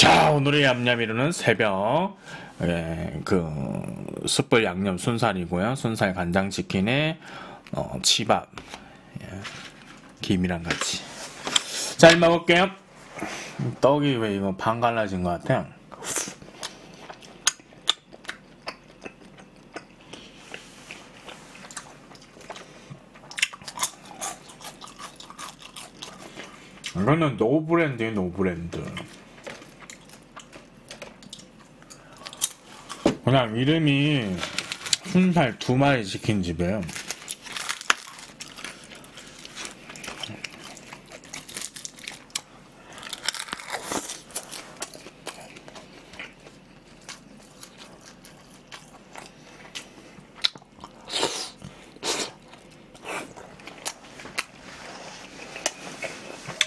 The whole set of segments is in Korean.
자, 오늘의 얌얌이루는 새벽 예, 그 숯불 양념 순살이고요. 순살 간장 치킨에 어, 치밥, 예, 김이랑 같이. 잘 먹을게요. 떡이 왜 이거 반 갈라진 것 같아요. 이거는 노브랜드예요, 노브랜드. 그냥 이름이 순살 두 마리 치킨 집이에요.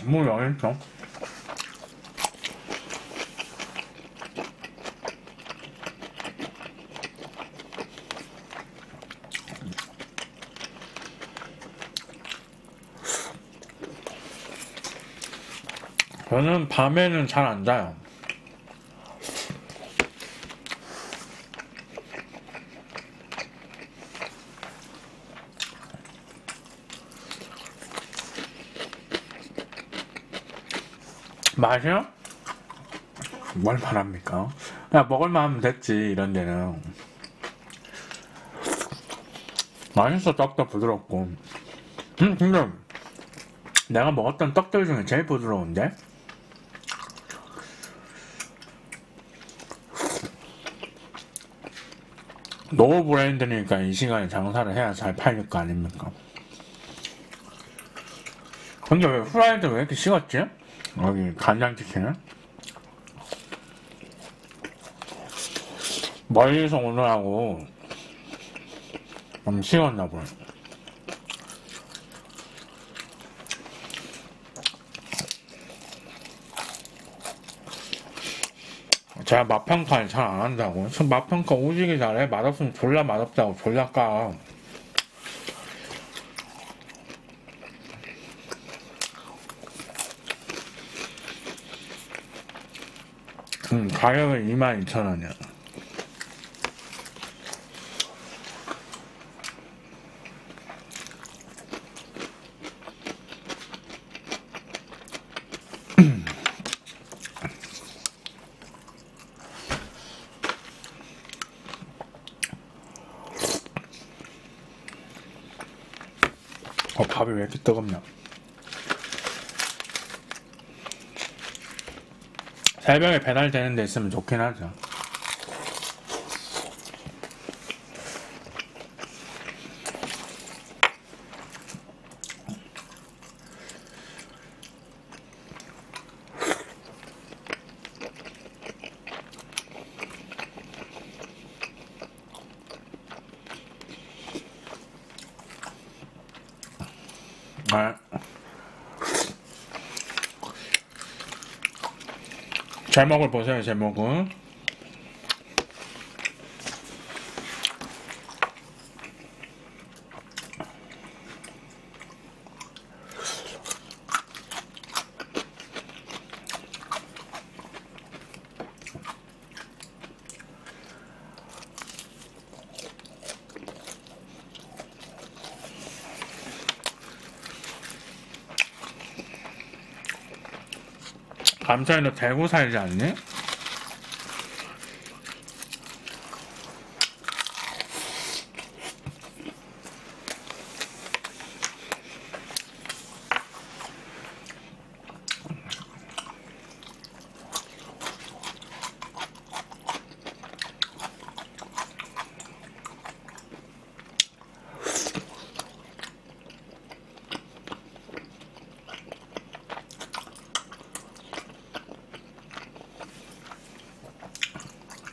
뭐 맛있어? 저는 밤에는 잘 안 자요. 맛이요? 뭘 말합니까? 그냥 먹을만 하면 됐지, 이런 데는. 맛있어, 떡도 부드럽고. 음, 근데, 내가 먹었던 떡들 중에 제일 부드러운데? 노 브랜드니까 이 시간에 장사를 해야 잘 팔릴 거 아닙니까? 근데 왜 후라이드 왜 이렇게 식었지? 여기 간장치킨은? 멀리서 오느라고 좀 식었나 보네. 제가 맛평가를 잘 안 한다고. 저 맛평가 오지게 잘해. 맛없으면 졸라 맛없다고 졸라 까. 음, 가격은 22,000원이야. 어, 밥이 왜 이렇게 뜨겁냐? 새벽에 배달되는 데 있으면 좋긴 하죠. 아. 제목을 보세요, 제목은. 너 대구 살지 않니?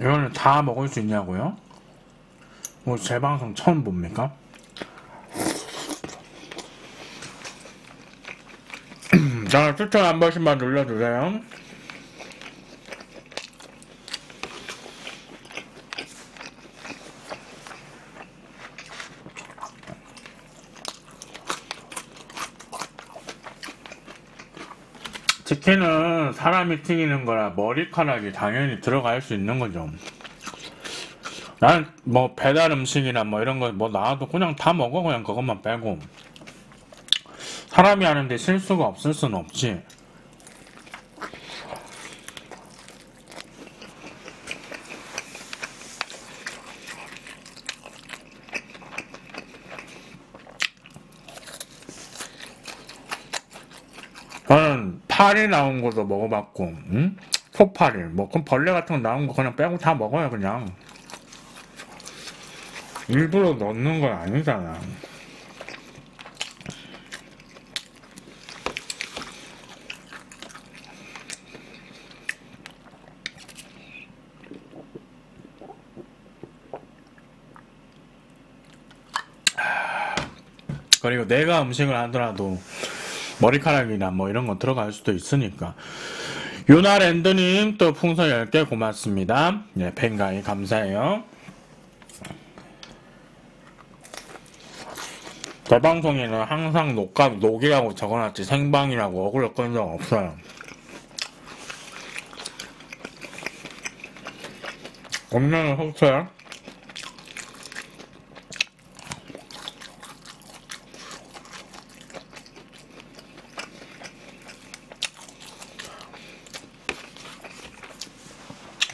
이거는 다 먹을 수 있냐고요? 뭐제 방송 처음 봅니까? 자 추천 한 번씩만 눌러주세요. 치킨은 사람이 튀기는 거라 머리카락이 당연히 들어갈 수 있는 거죠. 난뭐 배달 음식이나 뭐 이런 거 뭐 나와도 그냥 다 먹어 그냥 그것만 빼고 사람이 하는데 실수가 없을 수는 없지. 저는 파리 나온 것도 먹어봤고, 응? 소파리, 뭐, 그럼 벌레 같은 거 나온 거 그냥 빼고 다 먹어요, 그냥. 일부러 넣는 건 아니잖아. 그리고 내가 음식을 하더라도 머리카락이나 뭐 이런 거 들어갈 수도 있으니까. 유나랜드님 또 풍선 10개 고맙습니다. 네, 팬가이 감사해요. 대방송에는 항상 녹화, 녹이라고 적어놨지 생방이라고 억울을 끈 적 없어요. 없는 없어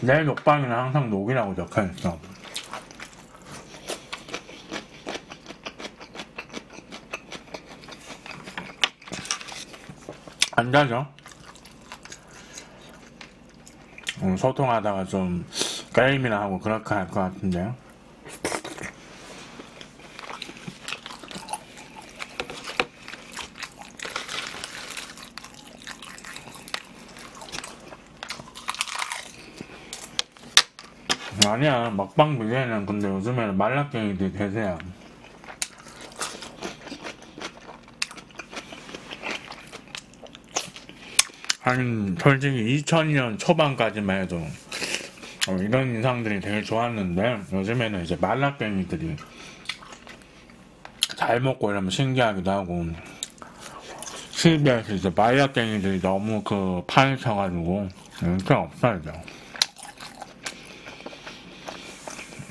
내 녹방에는 항상 녹이라고 적혀있어. 안 자죠? 음, 소통하다가 좀 게임이나 하고 그렇게 할 것 같은데요. 아니야 먹방 비디오는 근데 요즘에는 말라깽이들이 대세야. 한 솔직히 2000년 초반까지만 해도 어, 이런 인상들이 되게 좋았는데 요즘에는 이제 말라깽이들이 잘 먹고 이러면 신기하기도 하고 TV에서 이제 말라깽이들이 너무 그 판을 쳐가지고 인기 없어야죠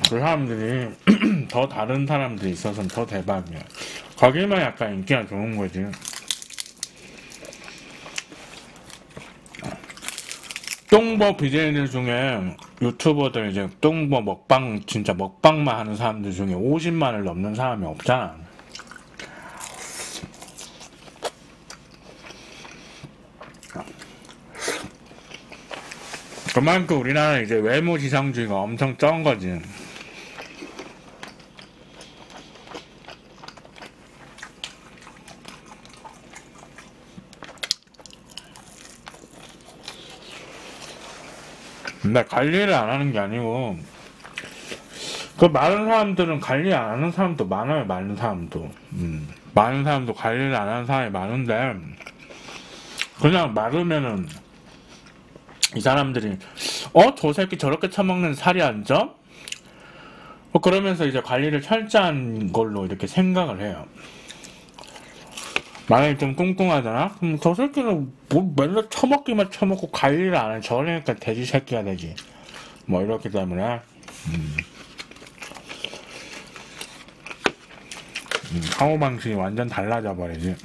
그 사람들이 더 다른 사람들이 있어서 더 대박이야. 거기만 약간 인기가 좋은 거지. 똥버 BJ들 중에 유튜버들 이제 똥버 먹방 진짜 먹방만 하는 사람들 중에 50만을 넘는 사람이 없잖아. 그만큼 우리나라 이제 외모 지상주의가 엄청 쩐 거지. 근데 관리를 안 하는 게 아니고 그 많은 사람들은 관리 안 하는 사람도 많아요 많은 사람도 음. 많은 사람도 관리를 안 하는 사람이 많은데 그냥 막으면은 이 사람들이 어 저 새끼 저렇게 처먹는 살이 안 쪄? 어, 그러면서 이제 관리를 철저한 걸로 이렇게 생각을 해요 만약에 좀 뚱뚱하잖아? 그럼 저 새끼는 뭐 맨날 처먹기만 처먹고 관리를 안 해. 저러니까 돼지 새끼가 되지. 뭐 이렇기 때문에. 음. 음, 사고 방식이 완전 달라져 버리지.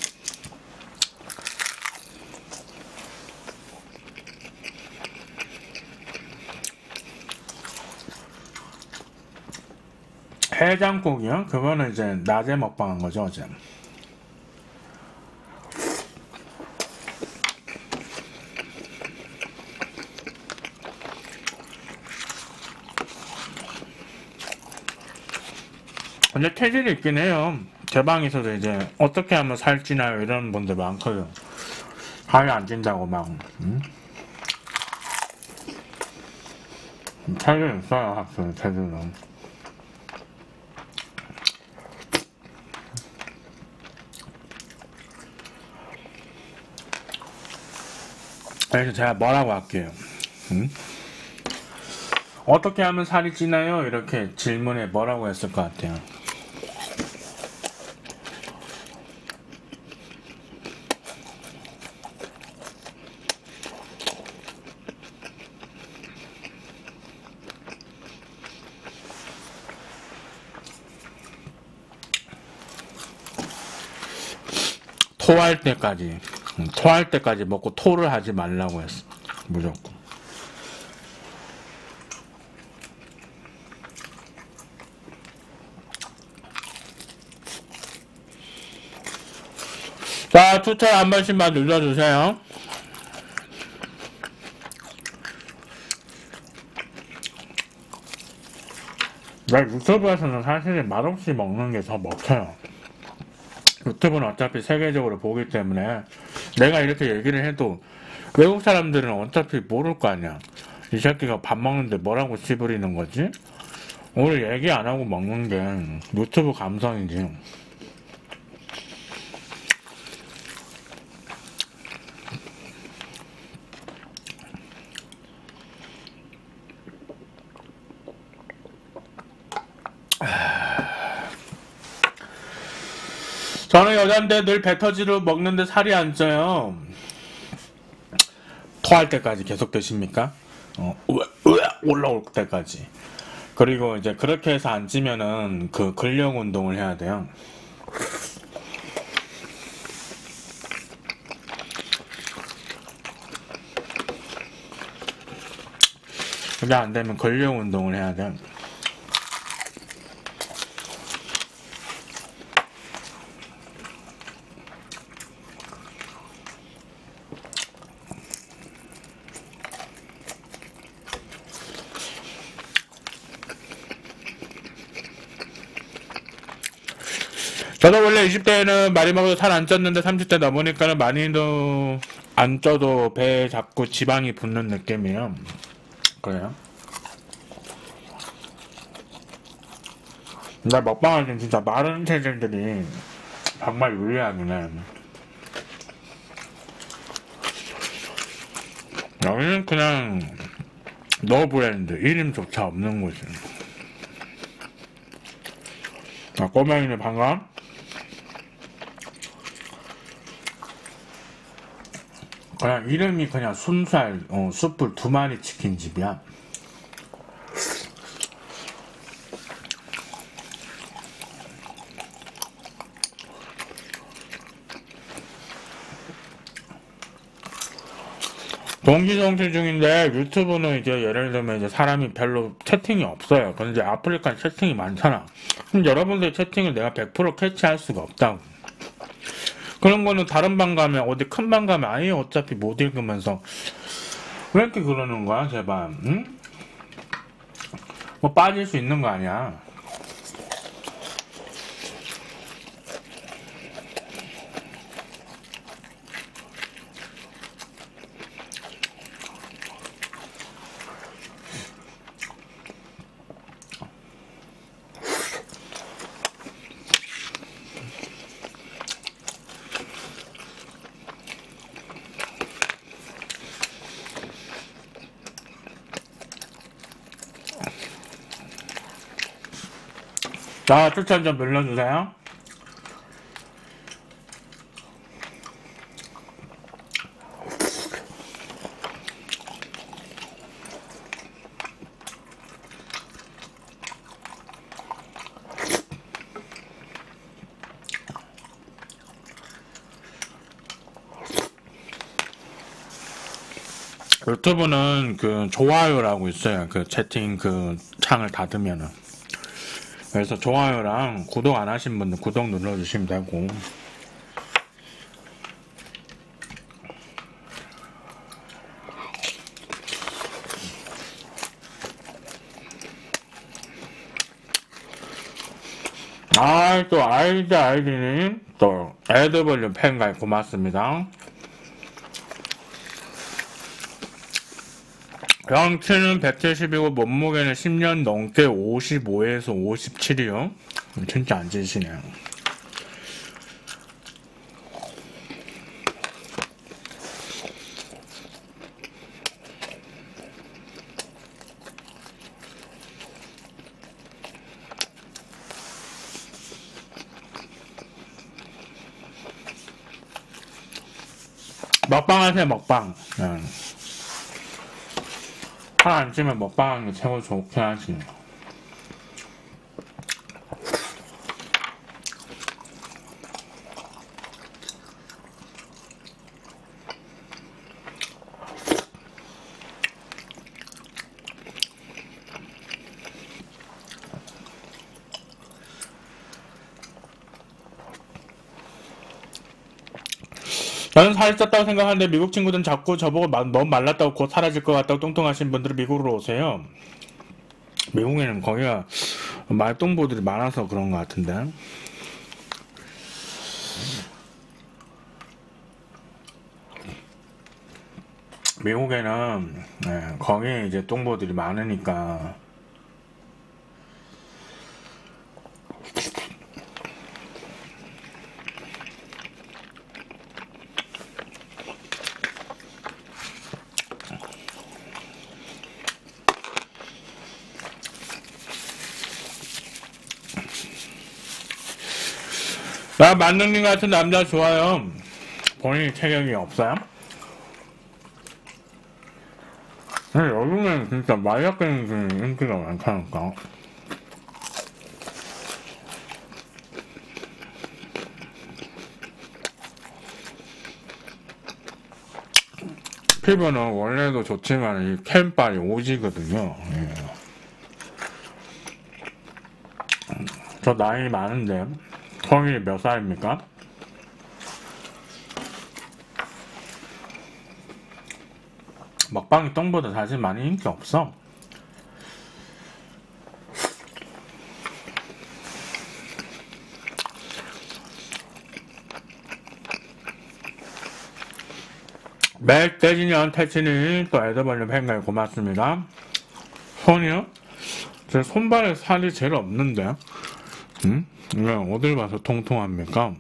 해장국이요? 그거는 이제 낮에 먹방한 거죠, 어제. 근데 체질이 있긴 해요. 제 방에서도 이제 어떻게 하면 살찌나요 이런 분들 많거든. 살이 안 찐다고 막. 음? 체질 있어요, 확실히 체질은. 그래서 제가 뭐라고 할게요. 음? 어떻게 하면 살이 찌나요? 이렇게 질문에 뭐라고 했을 것 같아요. 토할 때까지 음, 토할 때까지 먹고 토를 하지 말라고 했어. 무조건. 자 추천 한 번씩만 눌러주세요. 나 유튜브에서는 사실 맛없이 먹는 게 더 먹혀요 유튜브는 어차피 세계적으로 보기 때문에 내가 이렇게 얘기를 해도 외국 사람들은 어차피 모를 거 아니야. 이 새끼가 밥 먹는데 뭐라고 씨부리는 거지? 오늘 얘기 안 하고 먹는 게 유튜브 감성이지. 저는 여잔데 늘 배터지로 먹는데 살이 안 쪄요. 토할 때까지 계속 드십니까? 어, 올라올 때까지. 그리고 이제 그렇게 해서 안 찌면은 그 근력 운동을 해야 돼요. 그게 안 되면 근력 운동을 해야 돼. 저 20대에는 많이 먹어도 살 안 쪘는데 30대 넘으니까는 많이도 안 쪄도 배에 자꾸 지방이 붙는 느낌이에요. 그래요. 근데 먹방할 땐 진짜 마른 체질들이 정말 유리하긴 해. 여기는 그냥 노 브랜드 이름조차 없는 곳이에요. 아, 꼬맹이네 반가? 그냥 이름이 그냥 순살 어, 숯불 두 마리 치킨집이야. 동기정실 중인데 유튜브는 이제 예를 들면 이제 사람이 별로 채팅이 없어요. 근데 아프리카 채팅이 많잖아. 그럼 여러분들 채팅을 내가 100% 캐치할 수가 없다고. 그런 거는 다른 방 가면 어디 큰 방 가면 아예 어차피 못 읽으면서 왜 이렇게 그러는 거야 제발 응? 뭐 빠질 수 있는 거 아니야 자 추천 좀 눌러주세요 유튜브는 그 좋아요라고 있어요. 그 채팅 그 창을 닫으면은. 그래서 좋아요랑 구독 안 하신 분들 구독 눌러주시면 되고. 아, 또 아이디 아이디님 또 에드벌륨 팬가입 고맙습니다. 병치는 170이고 몸무게는 10년 넘게 55에서 57이요. 진짜 안 찌시네요. 먹방 하세요, 먹방. 응. 살 안 찌면 먹방하는 게 최고 좋긴 하지. 살이 쪘다고 생각하는데 미국 친구들은 자꾸 저보고 마- 너무 말랐다고 곧 사라질 것 같다고 뚱뚱하신 분들은 미국으로 오세요. 미국에는 거기가 말똥보들이 많아서 그런 것 같은데. 미국에는 예, 거기에 이제 똥보들이 많으니까 나 만능님 같은 남자 좋아요. 본인이 체격이 없어요? 근데 요즘엔 진짜 마약견이 인기가 많다니까. 피부는 원래도 좋지만 이 캠빨이 오지거든요. 예. 저 나이 많은데 성인이 몇 살입니까? 먹방이 똥보다 사실 많이 인기 없어. 맥 대진년 태진이 또 에드벌린 팬가에 고맙습니다. 손이요? 제 손발에 살이 제일 없는데, 응? 왜 어딜 봐서 통통합니까?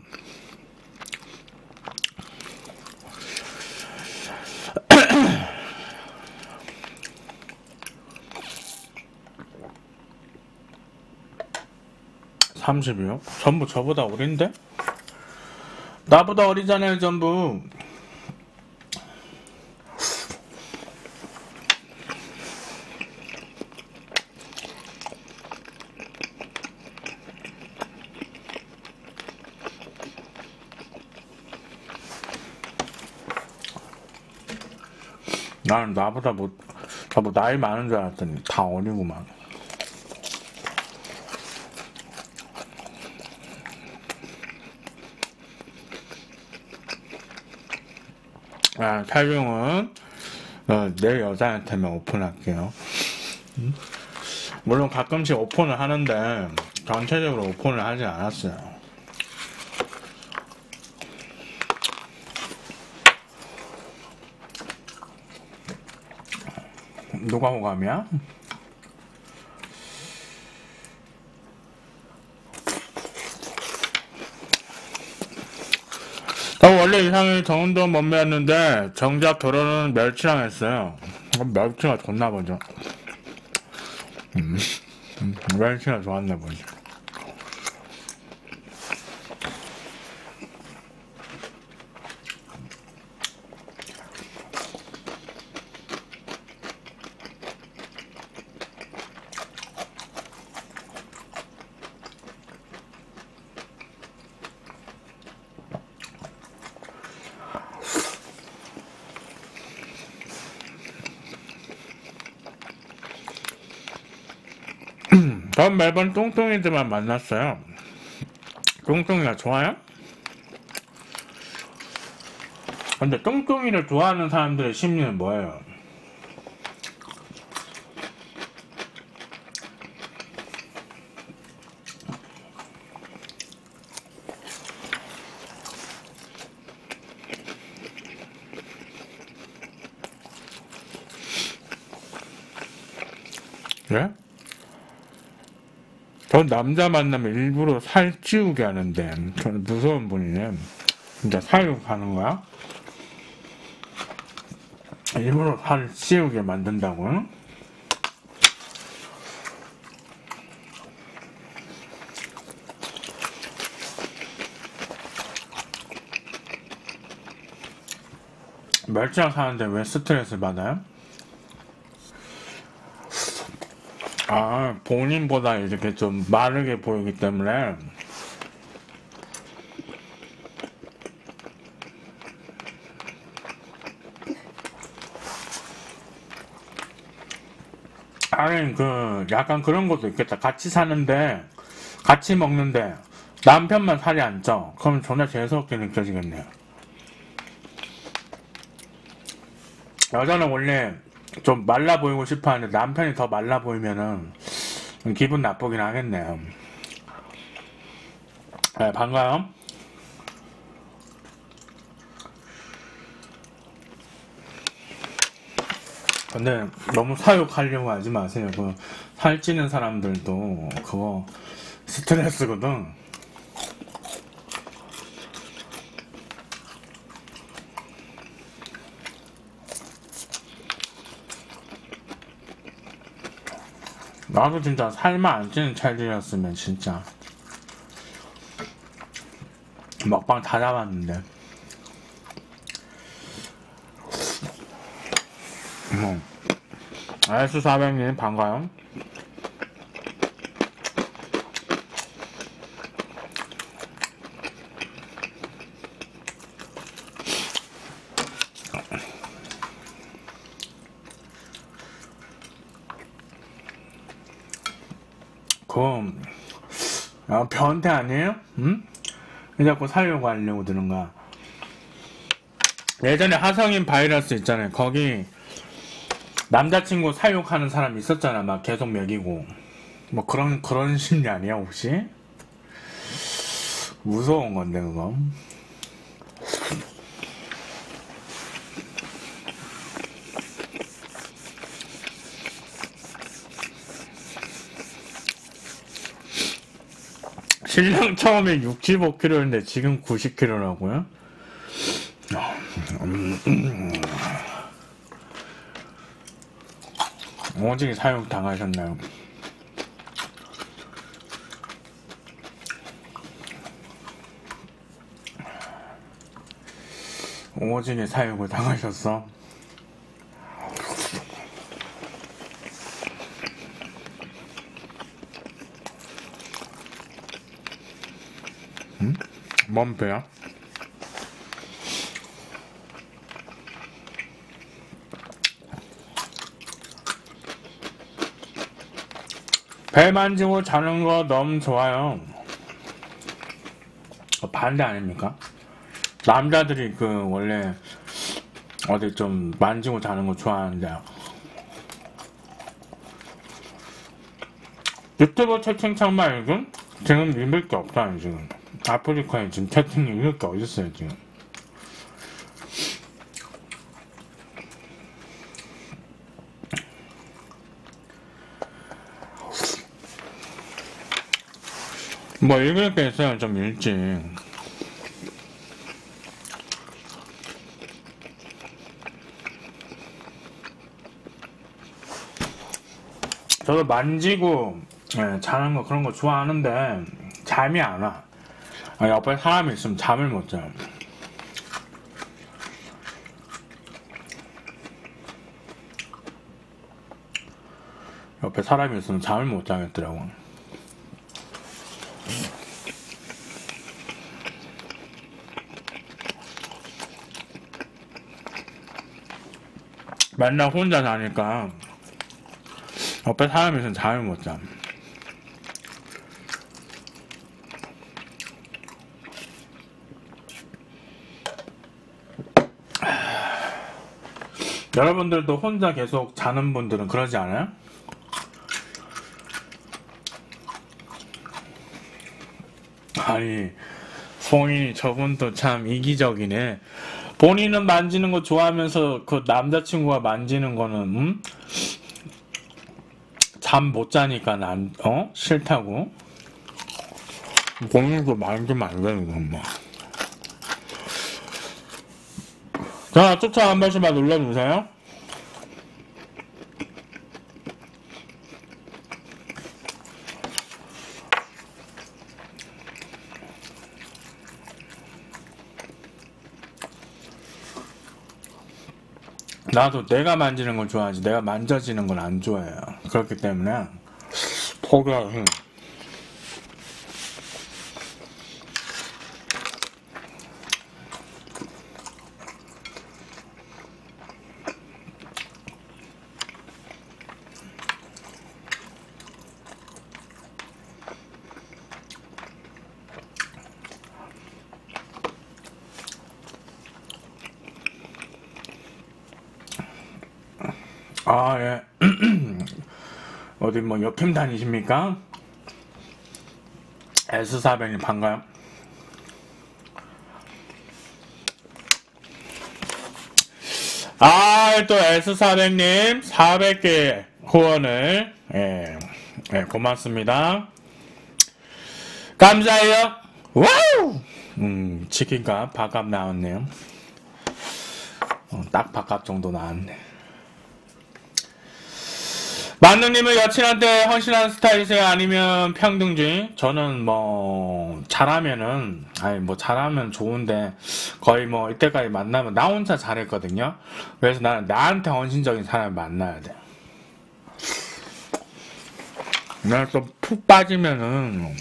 (30이요) 전부 저보다 어린데? 나보다 어리잖아요 전부 나는 나보다 뭐, 나뭐 나이 많은 줄 알았더니 다 어리구만. 아, 탈중은 어, 내 여자한테만 오픈할게요. 음? 물론 가끔씩 오픈을 하는데 전체적으로 오픈을 하지 않았어요. 누가 호감이야? 저 원래 이상이 정은도 몸매였는데 정작 결혼은 멸치랑 했어요. 어, 멸치가 좋나 보죠. 음, 음, 멸치가 좋았나 보죠. 전 매번 뚱뚱이들만 만났어요. 뚱뚱이가 좋아요? 근데 뚱뚱이를 좋아하는 사람들의 심리는 뭐예요? 예? 저 남자 만나면 일부러 살 찌우게 하는데 저는 무서운 분이네. 진짜 사육 하는 거야? 일부러 살 찌우게 만든다고? 멸치랑 사는데 왜 스트레스 받아요? 아, 본인보다 이렇게 좀 마르게 보이기 때문에. 아니, 그, 약간 그런 것도 있겠다. 같이 사는데, 같이 먹는데, 남편만 살이 안 쪄. 그럼 존나 재수없게 느껴지겠네요. 여자는 원래 좀 말라 보이고 싶어 하는데 남편이 더 말라 보이면은 기분 나쁘긴 하겠네요. 네, 반가요. 근데 너무 사육하려고 하지 마세요. 그 살찌는 사람들도 그거 스트레스거든. 나도 진짜 살만 안 찌는 체질이었으면 진짜 먹방 다 잡았는데. 음. 알수 400님 반가요. 그 아, 변태 아니에요? 응? 왜 자꾸 살려고 하려고 드는 거야? 예전에 하성인 바이러스 있잖아요. 거기 남자친구 사육하는 사람 있었잖아. 막 계속 먹이고. 뭐 그런, 그런 심리 아니야, 혹시? 무서운 건데, 그거. 신랑 처음에 65kg인데 지금 90kg라고요? 오직이 사육 당하셨나요? 오직이 사육을 당하셨어? 뭔 배야? 배 만지고 자는 거 너무 좋아요. 어, 반대 아닙니까? 남자들이 그 원래 어디 좀 만지고 자는 거 좋아하는데 유튜브 채팅창만 읽음? 지금 읽을 게 없다 지금 아프리카에 지금 채팅 읽을 게 어딨어요 지금 뭐 읽을 게 있어요 좀 읽지 저도 만지고 예, 자는 거 그런 거 좋아하는데 잠이 안 와. 아, 옆에 사람이 있으면 잠을 못 자요. 옆에 사람이 있으면 잠을 못 자겠더라고. 맨날 혼자 자니까 옆에 사람이 있으면 잠을 못 자. 여러분들도 혼자 계속 자는 분들은 그러지 않아요? 아니, 본인이 저분도 참 이기적이네. 본인은 만지는 거 좋아하면서 그 남자친구가 만지는 거는, 음? 잠못 자니까 난, 어? 싫다고? 본인도 만지면 안 되는 건 뭐. 자, 추천 한 번씩만 눌러주세요. 나도 내가 만지는 걸 좋아하지 내가 만져지는 걸 안 좋아해요. 그렇기 때문에 포기하 뭐 역캠 다니십니까? S400님 반가요. 아, 또 S400님 400개 후원을 예, 예, 고맙습니다. 감사해요. 와우! 음, 치킨값 밥값 나왔네요. 어, 딱 밥값 정도 나왔네. 만능님은 여친한테 헌신하는 스타일이세요? 아니면 평등주의? 저는 뭐 잘하면은 아니 뭐 잘하면 좋은데 거의 뭐 이때까지 만나면 나 혼자 잘했거든요. 그래서 나는 나한테 헌신적인 사람을 만나야 돼. 내가 또푹 빠지면은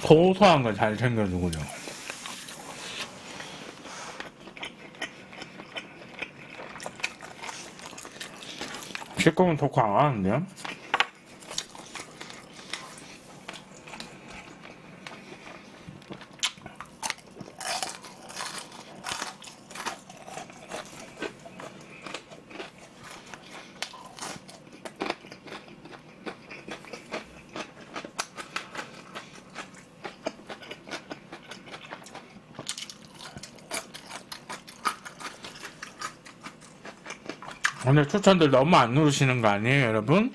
소소한 걸 잘 챙겨주고요. 식구는 토크 안 하는데요? 오늘 추천들 너무 안 누르시는 거 아니에요, 여러분?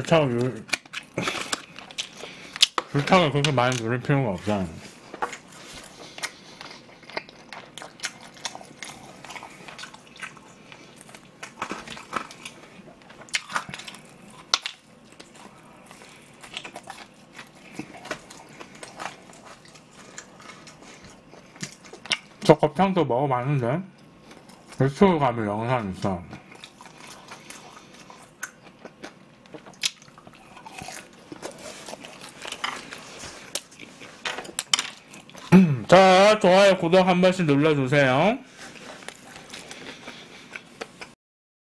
그렇다고 유... 그렇다고 그렇게 많이 누를 필요가 없잖아. 저 곱창도 먹어봤는데 유튜브 가면 영상 있어. 자, 좋아요, 구독 한 번씩 눌러주세요.